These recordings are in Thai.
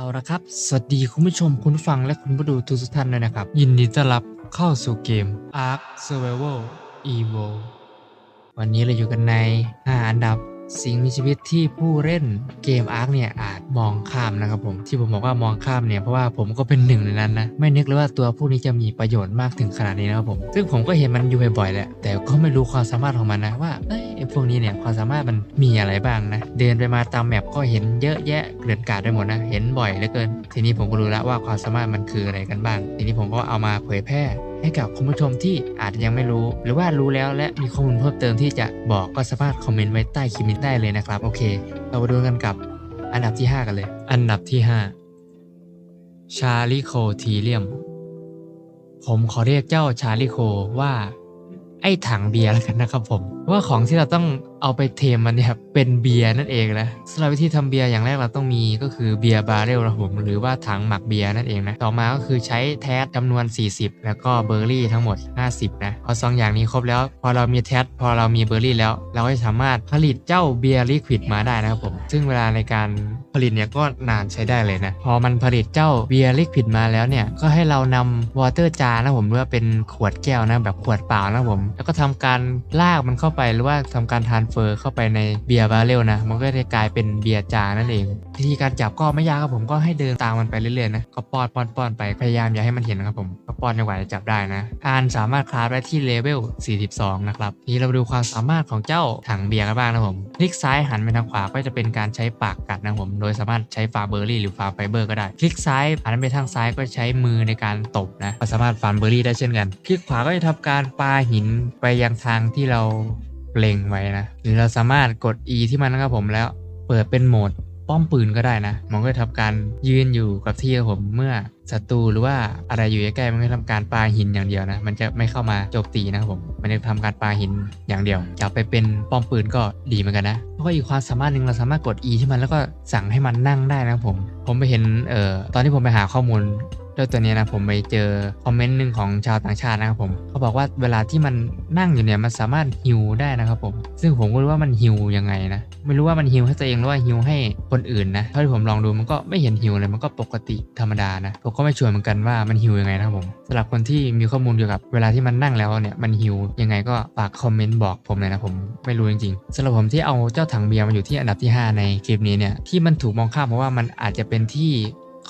เอาละครับ สวัสดีคุณผู้ชมคุณผู้ฟังและคุณผู้ดูทุกท่านเลยนะครับ ยินดีต้อนรับเข้าสู่เกม Ark Survival Evo วันนี้เราอยู่กันใน 5 อันดับ สิ่งมีชีวิตที่ผู้เล่นเกม Ark เนี่ยอาจมองข้ามนะครับผมที่ผมบอกว่ามองข้ามเนี่ยเพราะว่าผมก็เป็นหนึ่งในนั้นนะไม่นึกเลยว่าตัวพวกนี้จะมีประโยชน์มากถึงขนาดนี้นะครับผม ซึ่งผมก็เห็นมันอยู่บ่อยๆแหละแต่ก็ไม่รู้ความสามารถของมันนะว่าเอ้ยไอ้พวกนี้เนี่ยความสามารถมันมีอะไรบ้างนะเดินไปมาตามแมปก็เห็นเยอะแยะเกลื่อนกลาดไปหมดนะเห็นบ่อยเหลือเกิน ทีนี้ผมก็รู้แล้วว่าความสามารถมันคืออะไรกันบ้าง ทีนี้ผมก็เอามาเผยแพร่ ให้กับคุณผู้ชมที่อาจยังไม่รู้ หรือว่ารู้แล้วและมีข้อมูลเพิ่มเติมที่จะบอกก็สามารถคอมเมนต์ไว้ใต้คลิปนี้ได้เลยนะครับ โอเค เรามาดูกันกับอันดับที่ 5 กันเลย อันดับที่ 5 ชาลิโคทีเลียม ผมขอเรียกเจ้าชาลิโคว่า ไอ้ถังเบียร์แล้วกันนะครับผม ว่าของที่เราต้องเอาไปเทมมันเนี่ยเป็นเบียร์นั่นเองนะสำหรับวิธีทำเบียร์อย่างแรกเราต้องมีก็คือเบียร์บาร์เรลนะผมหรือว่าถังหมักเบียร์นั่นเองนะต่อมาก็คือใช้แท็สจำนวน 40 แล้วก็เบอร์รี่ทั้งหมด 50 นะพอสองอย่างนี้ครบแล้ว พอเรามีแท็สพอเรามีเบอร์รี่แล้ว เราก็สามารถผลิตเจ้าเบียร์ลิควิดมาได้นะครับผมซึ่งเวลาในการผลิตเนี่ยก็นานใช้ได้เลยนะพอมันผลิตเจ้าเบียร์ลิควิดมาแล้วเนี่ยก็ให้เรานำวอเตอร์จาร์นะผมหรือว่าเป็นขวดแก้วนะแบบขวดเปล่านะผมแล้วก็ทำการลากมันเข้าไปหรือว่าทำการทานเฟอร์เข้าไปในเบียร์บาร์เรลนะ มันก็จะกลายเป็นเบียร์จานั่นเองวิธีการจับก็ไม่ยากครับผมก็ให้เดินตามมันไปเรื่อยๆนะก็ป้อนป้อนป้อนไปพยายามอย่าให้มันเห็นนะครับผมก็ป้อนจนกว่าจะจับได้นะอานสามารถคลาสได้ที่เลเวล 42 นะครับทีนี้เรามาดูความสามารถของเจ้าถังเบียร์กันบ้างนะผมคลิกซ้ายหันไปทางขวาก็จะเป็นการใช้ปากกัดนะผมโดยสามารถใช้ฟาเบอร์รี่หรือฟาไฟเบอร์ก็ได้ คลิกซ้ายหันไปทางซ้ายก็ใช้มือในการตบนะก็สามารถฟันเบอร์รี่ได้เช่นกัน คลิกขวาก็จะทำการปาหินไปยังทางที่เรา เล็งไว้นะ หรือเราสามารถกด E ที่มันนะครับผมแล้วเปิดเป็นโหมดป้อมปืนก็ได้นะ มันก็จะทำการยืนอยู่กับที่ครับผมเมื่อศัตรูหรือว่าอะไรอยู่ใกล้ๆมันก็ทำการปาหินอย่างเดียวนะ มันจะไม่เข้ามาโจมตีนะครับผม มันจะทำการปาหินอย่างเดียวจะไปเป็นป้อมปืนก็ดีเหมือนกันนะแล้วก็อีกความสามารถหนึ่งเราสามารถกด E ที่มันแล้วก็สั่งให้มันนั่งได้นะครับผม ผมไปเห็นเอ่อตอนที่ผมไปหาข้อมูล จ้าตัวนี้นะผมไปเจอคอมเมนต์หนึ่งของชาวต่างชาตินะครับผมเขาบอกว่าเวลาที่มันนั่งอยู่เนี่ยมันสามารถฮิวได้นะครับผม ซึ่งผมก็รู้ว่ามันฮิวยังไงนะไม่รู้ว่ามันฮิวให้ตัวเองหรือว่าฮิวให้คนอื่นนะเท่าที่ผมลองดูมันก็ไม่เห็นฮิวเลยมันก็ปกติธรรมดานะผมก็ไม่ชัวร์เหมือนกันว่ามันฮิวยังไงนะครับผมสำหรับคนที่มีข้อมูลเกี่ยวกับเวลาที่มันนั่งแล้วเนี่ยมันฮิวยังไงก็ฝากคอมเมนต์บอกผมเลยนะผมไม่รู้จริงๆสำหรับผมที่เอาเจ้าถังเบียร์มาอยู่ที่อันดับที่ห้าในคลิปนี้เนี่ยที่มันถูกมองข้ามเพราะว่ามันอาจจะเป็นที่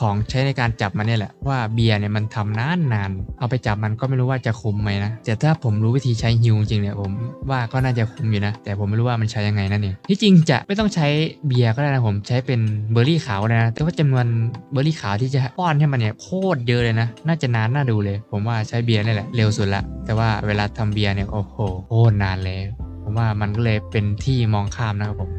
ของใช้ในการจับมันเนี่ยแหละว่าเบียร์เนี่ยมันทำนานนานๆเอาไปจับมันก็ไม่รู้ว่าจะคุมไหมนะแต่ถ้าผมรู้วิธีใช้ฮิวจริงๆเนี่ยผมว่าก็น่าจะคุมอยู่นะ แต่ผมไม่รู้ว่ามันใช้ยังไงนั่นเองที่จริงจะไม่ต้องใช้เบียร์ก็ได้นะผมใช้เป็นเบอร์รี่ขาวนะแต่ว่าจำนวนเบอร์รี่ขาวที่จะป้อนให้มันเนี่ยโคตรเยอะเลยนะ น่าจะนานน่าดูเลย ผมว่าใช้เบียร์นี่แหละเร็วสุดละแต่ว่าเวลาทำเบียร์เนี่ยโอ้โหโคตรนานเลย ผมว่ามันก็เลยเป็นที่มองข้ามนะครับผม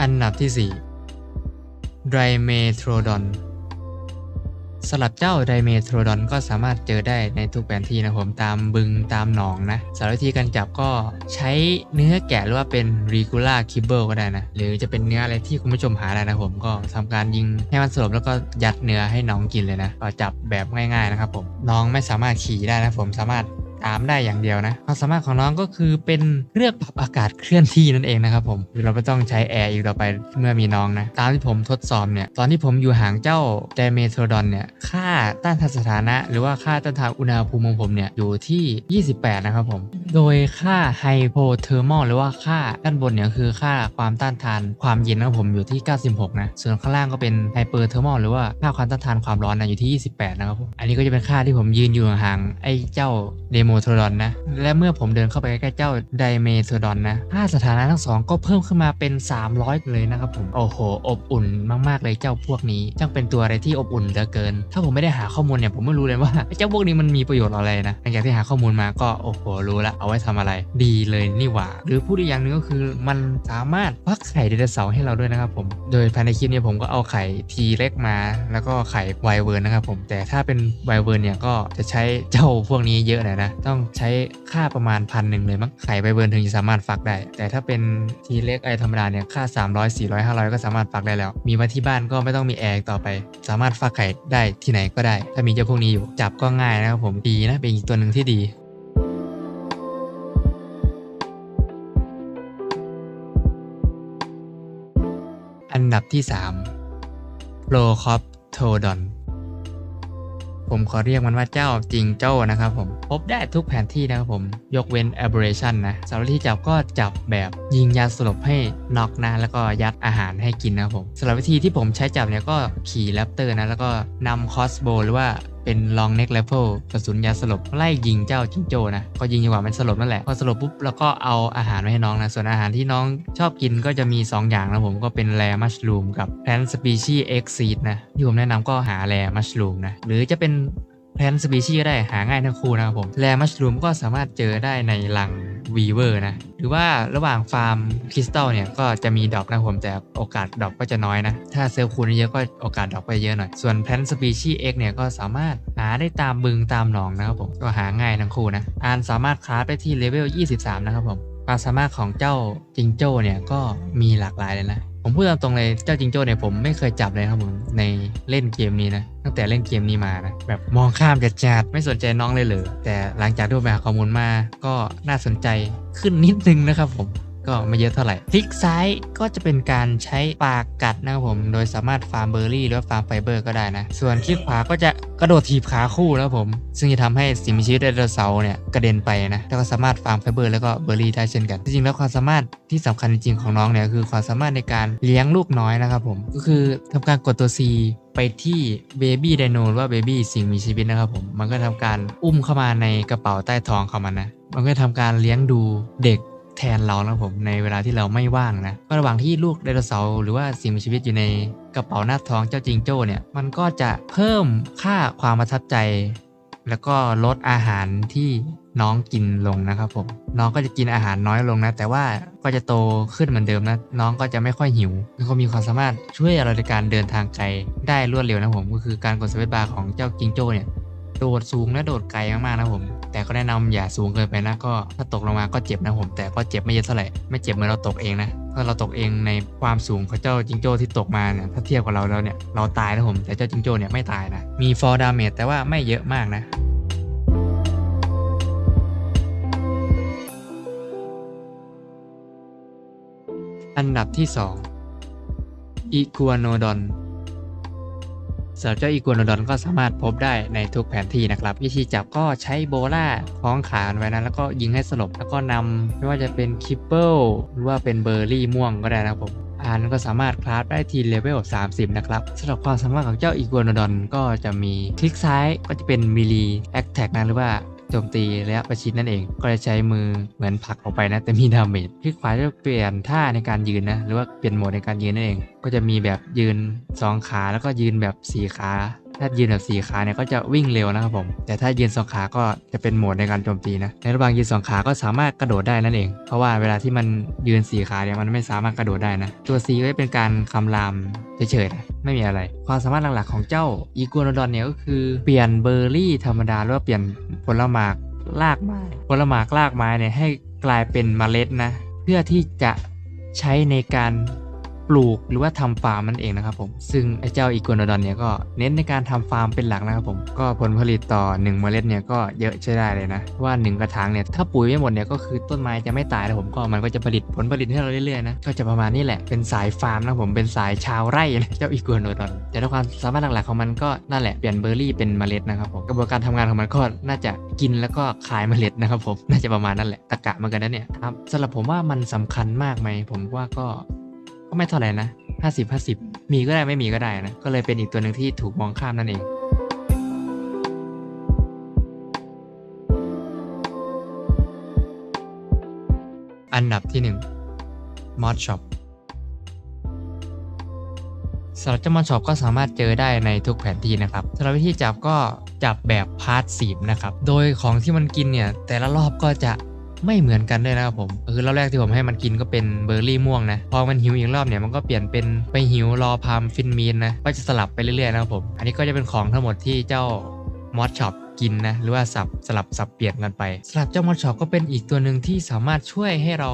อันดับที่ 4 ไดเมโทรดอนสลับเจ้าไดเมโทรดอนก็สามารถเจอได้ในทุกแผนที่นะผมตามบึงตามหนองนะสารวิธีการจับก็ใช้เนื้อแกะหรือว่าเป็น regular kibble ก็ได้นะ หรือจะเป็นเนื้ออะไรที่คุณผู้ชมหาได้นะผมก็ทำการยิงให้มันสลบแล้วก็ยัดเนื้อให้น้องกินเลยนะก็จับแบบง่ายๆนะครับผมน้องไม่สามารถขี่ได้นะผมสามารถ ตามได้อย่างเดียวนะความสามารถของน้องก็คือเป็นเครื่องปรับอากาศเคลื่อนที่นั่นเองนะครับผมคือเราไม่ต้องใช้แอร์อีกต่อไปเมื่อมีน้องนะตามที่ผมทดสอบเนี่ยตอนที่ผมอยู่ห่างเจ้าไดเมโทรดอนเนี่ยค่าต้านทานสถานะ หรือว่าค่าต้านทานอุณหภูมิของผมเนี่ยอยู่ที่ 28 นะครับผม โดยค่าไฮโ o เทอร์มอลหรือว่าค่าด้านบนเนี่ยคือค่าความต้านทานความเย็นนะครับผมอยู่ที่ 96 นะ ส่วนข้างล่างก็เป็นไฮเปอร์เทอร์มอลหรือว่าค่าความต้านทานความร้อนนะอยู่ที่ 28 นะครับผมอันนี้ก็จะเป็นค่าที่ผมยืนอยู่ห่างไอ้เจ้าเดโมโทรดอนนะ และเมื่อผมเดินเข้าไปใกล้เจ้าไดเมโทรดอนนะค่าสถานะทั้งสองก็เพิ่มขึ้นมาเป็น 300 เลยนะครับผมโอ้โห อบอุ่นมากๆเลยเจ้าพวกนี้ช่างเป็นตัวอะไรที่อบอุ่นเหลือเกิน ถ้าผมไม่ได้หาข้อมูลเนี่ยผมไม่รู้เลยว่าเจ้าพวกนี้มันมีประโยชน์อะไรนะหลังจากที่หาข้อมูลมาก็โอ้โหรู้ละเอาไว้ทำอะไร ดีเลยนี่หว่า หรือพูดอีกอย่างหนึ่งก็คือมันสามารถฟักไข่ไดโนเสาร์ให้เราด้วยนะครับผมโดยภายในคลิปเนี้ผมก็เอาไข่ทีเล็กมา แล้วก็ไข่ไวเวิร์นนะครับผมแต่ถ้าเป็นไวเวิร์นเนี่ยก็จะใช้เจ้าพวกนี้เยอะหน่อยนะต้องใช้ค่าประมาณพันหนึ่งเลยมั้งไข่ใบเบิร์นถึงจะสามารถฟักได้ แต่ถ้าเป็นทีเล็กไอธรรมดาเนี่ยค่า 300 400 500 ก็สามารถฟักได้แล้ว มีมาที่บ้านก็ไม่ต้องมีแอร์ต่อไป สามารถฟักไข่ได้ที่ไหนก็ได้ ถ้ามีเจ้าพวกนี้อยู่จับก็ง่ายนะครับผมดีนะเป็นอีกตัวหนึ่งที่ดีอันดับที่ 3 p r o c o p t o d o n ผมขอเรียกมันว่าเจ้าจริงเจ้านะครับผม พบได้ทุกแผนที่นะครับผม ยกเว้น aberration นะสำหรับวิธีจับก็จับแบบยิงยาสลบให้น็อกนะแล้วก็ยัดอาหารให้กินนะครับผมสำหรับวิธีที่ผมใช้จับเนี่ยก็ขี่แรปเตอร์นะแล้วก็นำคอสโบหรือว่า เป็นลองเน็กเลเวลกระสุนยาสลบไล่ยิงเจ้าจิงโจ้นะก็ยิงจังหว่ามันสลบนั่นแหละพอสลบปุ๊บแล้วก็เอาอาหารมาให้น้องนะส่วนอาหารที่น้องชอบกินก็จะมี 2 อย่างนะผมก็เป็นแรมัชลูมกับแพนสปีชีเอ็กซีดนะที่ผมแนะนำก็หาแรมัชลูมนะหรือจะเป็น พนสปีชีก็ได้หาง่ายทั้งคู่นะครับผมแรมัชลูมก็สามารถเจอได้ในลังวีเวอร์นะหรือว่าระหว่างฟาร์มคริสตัลเนี่ยก็จะมีดอปนะผมแต่โอกาสดอปก็จะน้อยนะ ถ้าเซลล์คูณเยอะก็โอกาสดอปก็เยอะหน่อย ส่วนแพนสปีชีเอ็กเนี่ยก็สามารถหาได้ตามบึงตามหนองนะครับผมก็หาง่ายทั้งคู่นะอ่านสามารถคราฟได้ที่เลเวล 23 นะครับผมความสามารถของเจ้าจิงโจ้เนี่ยก็มีหลากหลายเลยนะ ผมพูดตามตรงเลยเจ้าจิงโจ้เนี่ยผมไม่เคยจับเลยครับผมในเล่นเกมนี้นะตั้งแต่เล่นเกมนี้มานะแบบมองข้ามจัดจัดไม่สนใจน้องเลยเหรอแต่หลังจากดูไปหาข้อมูลมาก็น่าสนใจขึ้นนิดนึงนะครับผม ก็ไม่เยอะเท่าไหร่คลิกซ้ายก็จะเป็นการใช้ปากกัดนะครับผม โดยสามารถฟาร์มเบอร์รี่หรือว่าฟาร์มไฟเบอร์ก็ได้นะ ส่วนคลิกขวาก็จะกระโดดถีบขาคู่นะครับผม ซึ่งจะทำให้สิ่งมีชีวิตไดโนเสาร์เนี่ยกระเด็นไปนะแล้วก็สามารถฟาร์มไฟเบอร์แล้วก็เบอร์รี่ได้เช่นกัน จริงๆแล้วความสามารถที่สำคัญจริงๆของน้องเนี่ยคือความสามารถในการเลี้ยงลูกน้อยนะครับผม ก็คือทำการกดตัว C ไปที่เบบี้ไดโนหรือว่าเบบี้สิ่งมีชีวิตนะครับผม มันก็ทำการอุ้มเข้ามาในกระเป๋าใต้ท้องเขามันนะ มันก็ทำการเลี้ยงดูเด็ก แทนเรานะผมในเวลาที่เราไม่ว่างนะระหว่างที่ลูกไดโนเสาร์หรือว่าสิ่งมีชีวิตอยู่ในกระเป๋าหน้าท้องเจ้าจิงโจ้เนี่ยมันก็จะเพิ่มค่าความประทับใจ แล้วก็ลดอาหารที่น้องกินลงนะครับผมน้องก็จะกินอาหารน้อยลงนะ แต่ว่าก็จะโตขึ้นเหมือนเดิมนะ น้องก็จะไม่ค่อยหิวแล้วก็มีความสามารถช่วยเราในการเดินทางไกลได้รวดเร็วนะผมก็คือการกดสวิตช์บาร์ของเจ้าจิงโจ้เนี่ยโดดสูงและโดดไกลมากๆนะผม แต่ก็แนะนำอย่าสูงเกินไปนะก็ถ้าตกลงมาก็เจ็บนะผม แต่ก็เจ็บไม่เยอะเท่าไหร่ไม่เจ็บเหมือนเราตกเองนะถ้าเราตกเองในความสูงของเจ้าจิงโจ้ที่ตกมาเนี่ยถ้าเทียบกับเราแล้วเนี่ยเราตายนะผม แต่เจ้าจิงโจ้เนี่ยไม่ตายนะมีฟอร์ดาเมจแต่ว่าไม่เยอะมากนะอันดับที่ 2 อีกัวโนดอน สำหรับเจ้าอีกัวโนดอนก็สามารถพบได้ในทุกแผนที่นะครับ วิธีจับก็ใช้โบล่าคล้องขาไว้นะแล้วก็ยิงให้สลบแล้วก็นำไม่ว่าจะเป็นคิปเปิลหรือว่าเป็นเบอร์รี่ม่วงก็ได้นะครับผมอันก็สามารถคลาสได้ทีเลเวล 30 นะครับสำหรับความสามารถของเจ้าอีกัวโนดอนก็จะมีคลิกซ้ายก็จะเป็นมิลีแอคแท็กนะหรือว่า โจมตีระยะประชิดนั่นเอง ก็จะใช้มือเหมือนผลักออกไปนะ แต่มีดาเมจคลิกขวาจะเปลี่ยนท่าในการยืนนะ หรือว่าเปลี่ยนโหมดในการยืนนั่นเอง ก็จะมีแบบยืน 2 ขาแล้วก็ยืนแบบ 4 ขา ถ้ายืนแบบ4ขาเนี่ยก็จะวิ่งเร็วนะครับผม แต่ถ้ายืน2ขาก็จะเป็นโหมดในการโจมตีนะ ในระหว่างยืน2ขาก็สามารถกระโดดได้นั่นเอง เพราะว่าเวลาที่มันยืน4ขาเนี่ยมันไม่สามารถกระโดดได้นะ ตัว C ก็จะเป็นการคำรามเฉยๆนะไม่มีอะไร ความสามารถหลักๆของเจ้าอีกัวโนดอนเนี่ยก็คือเปลี่ยนเบอร์รี่ธรรมดาหรือว่าเปลี่ยนผลหมากรากไม้ผลหมากรากไม้เนี่ยให้กลายเป็นเมล็ดนะ เพื่อที่จะใช้ในการ ปลูกหรือว่าทำฟาร์มมันเองนะครับผม ซึ่งไอ้เจ้าอีกัวโนดอนเนี่ยก็เน้นในการทำฟาร์มเป็นหลักนะครับผม ก็ผลผลิตต่อ 1 เมล็ดเนี่ยก็เยอะใช้ได้เลยนะ ว่า 1 กระถางเนี่ยถ้าปุ๋ยไม่หมดเนี่ยก็คือต้นไม้จะไม่ตายนะผมก็มันก็จะผลิตผลผลิตให้เราเรื่อยๆนะก็จะประมาณนี้แหละเป็นสายฟาร์มนะผมเป็นสายชาวไร่นะเจ้าอีกัวโนดอนแต่ด้วยความสามารถหลักๆของมันก็นั่นแหละเปลี่ยนเบอร์รี่เป็นเมล็ดนะครับผมกระบวนการทำงานของมันก็น่าจะกินแล้วก็ขายเมล็ดนะครับผมน่าจะประมาณนั้นแหละตะกะเหมือนกันนะเนี่ยครับสำหรับผมว่ามันสำคัญมากไหมผมว่าก็ ก็ไม่เท่าไหร่นะ50 50มีก็ได้ไม่มีก็ได้นะ ก็เลยเป็นอีกตัวหนึ่งที่ถูกมองข้ามนั่นเอง อันดับที่1 Mod Shop สำหรับเจ้ามอนช็อปก็สามารถเจอได้ในทุกแผนที่นะครับสำหรับวิธีจับก็จับแบบพาร์ทสีนะครับ โดยของที่มันกินเนี่ย แต่ละรอบก็จะ ไม่เหมือนกันด้วยนะครับผม คือรอบแรกที่ผมให้มันกินก็เป็นเบอร์รี่ม่วงนะ พอมันหิวอีกรอบเนี่ยมันก็เปลี่ยนเป็นไปหิวรอพามฟินมีนนะ ก็จะสลับไปเรื่อยๆนะครับผม อันนี้ก็จะเป็นของทั้งหมดที่เจ้ามอสช็อปกินนะหรือว่าสับสลับสับเปลี่ยนกันไปสำหรับเจ้ามอสช็อปก็เป็นอีกตัวหนึ่งที่สามารถช่วยให้เรา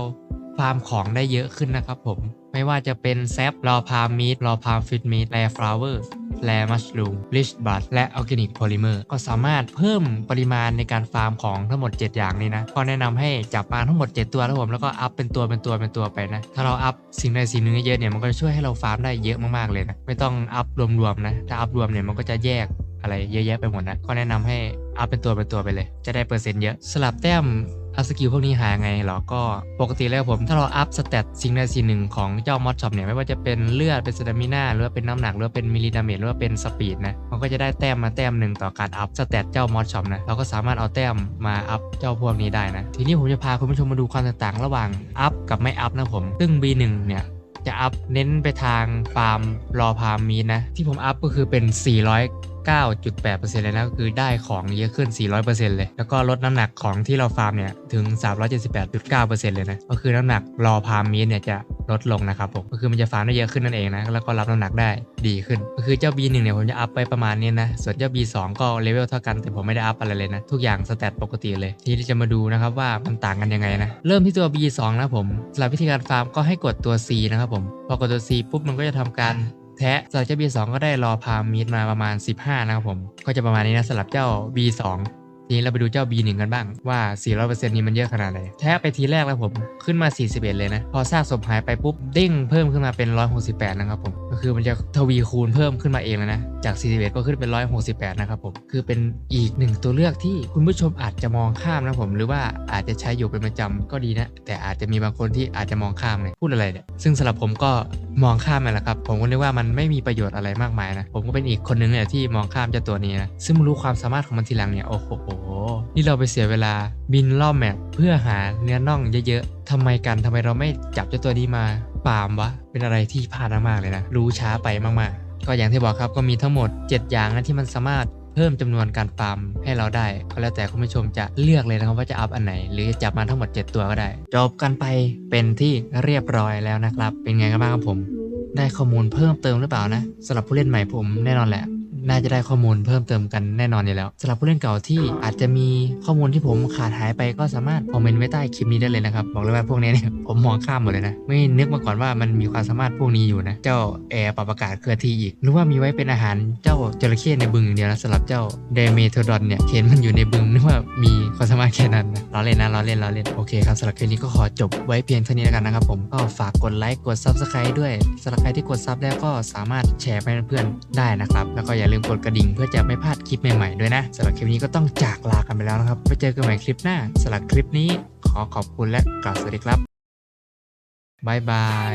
ฟาร์มของได้เยอะขึ้นนะครับผม ไม่ว่าจะเป็นแซปรอพามมีดรอพามฟิตมีดแรฟลาเวอร์ แลมัชลูมลิชบัตและออร์แกนิกโพลิเมอร์ก็สามารถเพิ่มปริมาณในการฟาร์มของทั้งหมด 7 อย่างนี้นะก็แนะนำให้จับมาทั้งหมด 7 ตัวแล้วผมแล้วก็อัพเป็นตัวเป็นตัวเป็นตัวไปนะ ถ้าเราอัพสิ่งใดสิ่งหนึ่งเยอะเนี่ยมันก็จะช่วยให้เราฟาร์มได้เยอะมากๆเลยนะไม่ต้องอัพรวมๆนะถ้าอัพรวมเนี่ยมันก็จะแยกอะไรเยอะแยะไปหมดนะก็แนะนำให้อัพเป็นตัวเป็นตัวไปเลย จะได้เปอร์เซ็นต์เยอะสลับแต้ม อัพสกิลพวกนี้หาไงเหรอ ก็ปกติแล้วผม ถ้าเราอัพสเตตสิ่งใดสิ่งหนึ่งของเจ้ามอดช็อปเนี่ย ไม่ว่าจะเป็นเลือด เป็นสเตมิน่าหรือว่าเป็นน้ำหนัก หรือว่าเป็นมิลลิดาเมจหรือว่าเป็นสปีดนะ มันก็จะได้แต้มมาแต้มหนึ่งต่อการอัพสเตตเจ้ามอดช็อปนะ เราก็สามารถเอาแต้มมาอัพเจ้าพวกนี้ได้นะ ทีนี้ผมจะพาคุณผู้ชมมาดูความแตกต่างระหว่างอัพกับไม่อัพนะผม ซึ่ง B1 เนี่ยจะอัพเน้นไปทางฟาร์มรอพาร์มมีนะ ที่ผมอัพก็คือเป็น 9.8%เลยนะก็คือได้ของเยอะขึ้น 400%เลย แล้วก็ลดน้ำหนักของที่เราฟาร์มเนี่ยถึง 378.9%เลยนะก็คือน้ำหนักรอพาร์มมีเนี่ยจะลดลงนะครับผมก็คือมันจะฟาร์มได้เยอะขึ้นนั่นเองนะแล้วก็รับน้ำหนักได้ดีขึ้น ก็คือเจ้า B1 เนี่ยผมจะอัพไปประมาณนี้นะส่วนเจ้า B2 ก็เลเวลเท่ากันแต่ผมไม่ได้อัพอะไรเลยนะ ทุกอย่างสแตทปกติเลย ทีนี้จะมาดูนะครับว่ามันต่างกันยังไงนะ เริ่มที่ตัว B2 นะผมสำหรับวิธีการฟาร์มก็ให้กดตัว C นะครับผมพอกดตัว C ปุ๊บมันก็จะทำการ แทะสำหรับเจ้า B2 ก็ได้รอพามีดมาประมาณ 15 นะครับผม ก็จะประมาณนี้นะสำหรับเจ้า B2 ทีนี้เราไปดูเจ้า B1 กันบ้างว่า 400%นี้มันเยอะขนาดไหนแทะไปทีแรกแล้วผมขึ้นมา 41 เลยนะ พอซากศพหายไปปุ๊บเด้งเพิ่มขึ้นมาเป็น 168 นะครับผม ก็คือมันจะทวีคูณเพิ่มขึ้นมาเองเลยนะ จาก 41 ก็ขึ้นเป็น 168 นะครับผม คือเป็นอีกหนึ่งตัวเลือกที่คุณผู้ชมอาจจะมองข้ามนะผม หรือว่าอาจจะใช้อยู่เป็นประจำก็ดีนะ แต่อาจจะมีบางคนที่อาจจะมองข้ามเลยพูดอะไรเนี่ย ซึ่งสำหรับผมก็มองข้ามมันแหละครับ ผมก็นึกว่ามันไม่มีประโยชน์อะไรมากมายนะ ผมก็เป็นอีกคนนึงเนี่ยที่มองข้ามเจ้าตัวนี้นะ ซึ่งรู้ความสามารถของมันทีหลังเนี่ยโอ้โห นี่เราไปเสียเวลาบินรอบแมปเพื่อหาเนื้อน่องเยอะๆทำไมกันทำไมเราไม่จับเจ้าตัวนี้มา ปามวะ เป็นอะไรที่พลาดมากๆเลยนะ รู้ช้าไปมากๆ ก็อย่างที่บอกครับก็มีทั้งหมด 7 อย่างนะที่มันสามารถเพิ่มจำนวนการฟาร์มให้เราได้ก็แล้วแต่คุณผู้ชมจะเลือกเลยนะครับว่าจะอัพอันไหน หรือจะจับมาทั้งหมด 7 ตัวก็ได้ จบกันไปเป็นที่เรียบร้อยแล้วนะครับ เป็นไงกันบ้างครับผม ได้ข้อมูลเพิ่มเติมหรือเปล่านะสำหรับผู้เล่นใหม่ผมแน่นอนแหละ น่าจะได้ข้อมูลเพิ่มเติมกันแน่นอนอยู่แล้วสำหรับผู้เล่นเก่าที่อาจจะมีข้อมูลที่ผมขาดหายไปก็สามารถคอมเมนต์ไว้ใต้คลิปนี้ได้เลยนะครับบอกเลยว่าพวกนี้เนี่ยผมมองข้ามหมดเลยนะไม่นึกมาก่อนว่ามันมีความสามารถพวกนี้อยู่นะเจ้าแอร์ปรับอากาศเคลื่อนที่อีกหรือว่ามีไว้เป็นอาหารเจ้าจระเข้ในบึงอย่างเดียวนะสำหรับเจ้าเดเมโทดอนเนี่ยเห็นมันอยู่ในบึงนึกว่ามีความสามารถแค่นั้นนะล้อเล่นนะล้อเล่นล้อเล่นโอเคครับสำหรับคลิปนี้ก็ขอจบไว้เพียงเท่านี้แล้วกันนะครับผมก็ฝากกดไลค์กด Subscribe ด้วยสำหรับใครที่กดซับแล้วก็สามารถแชร์ไปเพื่อนได้นะครับแล้วก็อย่าลืมกดกระดิ่งเพื่อจะไม่พลาดคลิปใหม่ๆด้วยนะสำหรับคลิปนี้ก็ต้องจากลากันไปแล้วนะครับไว้เจอกันใหม่คลิปหน้าสำหรับคลิปนี้ขอขอบคุณและกล่าวสวัสดีครับบายบาย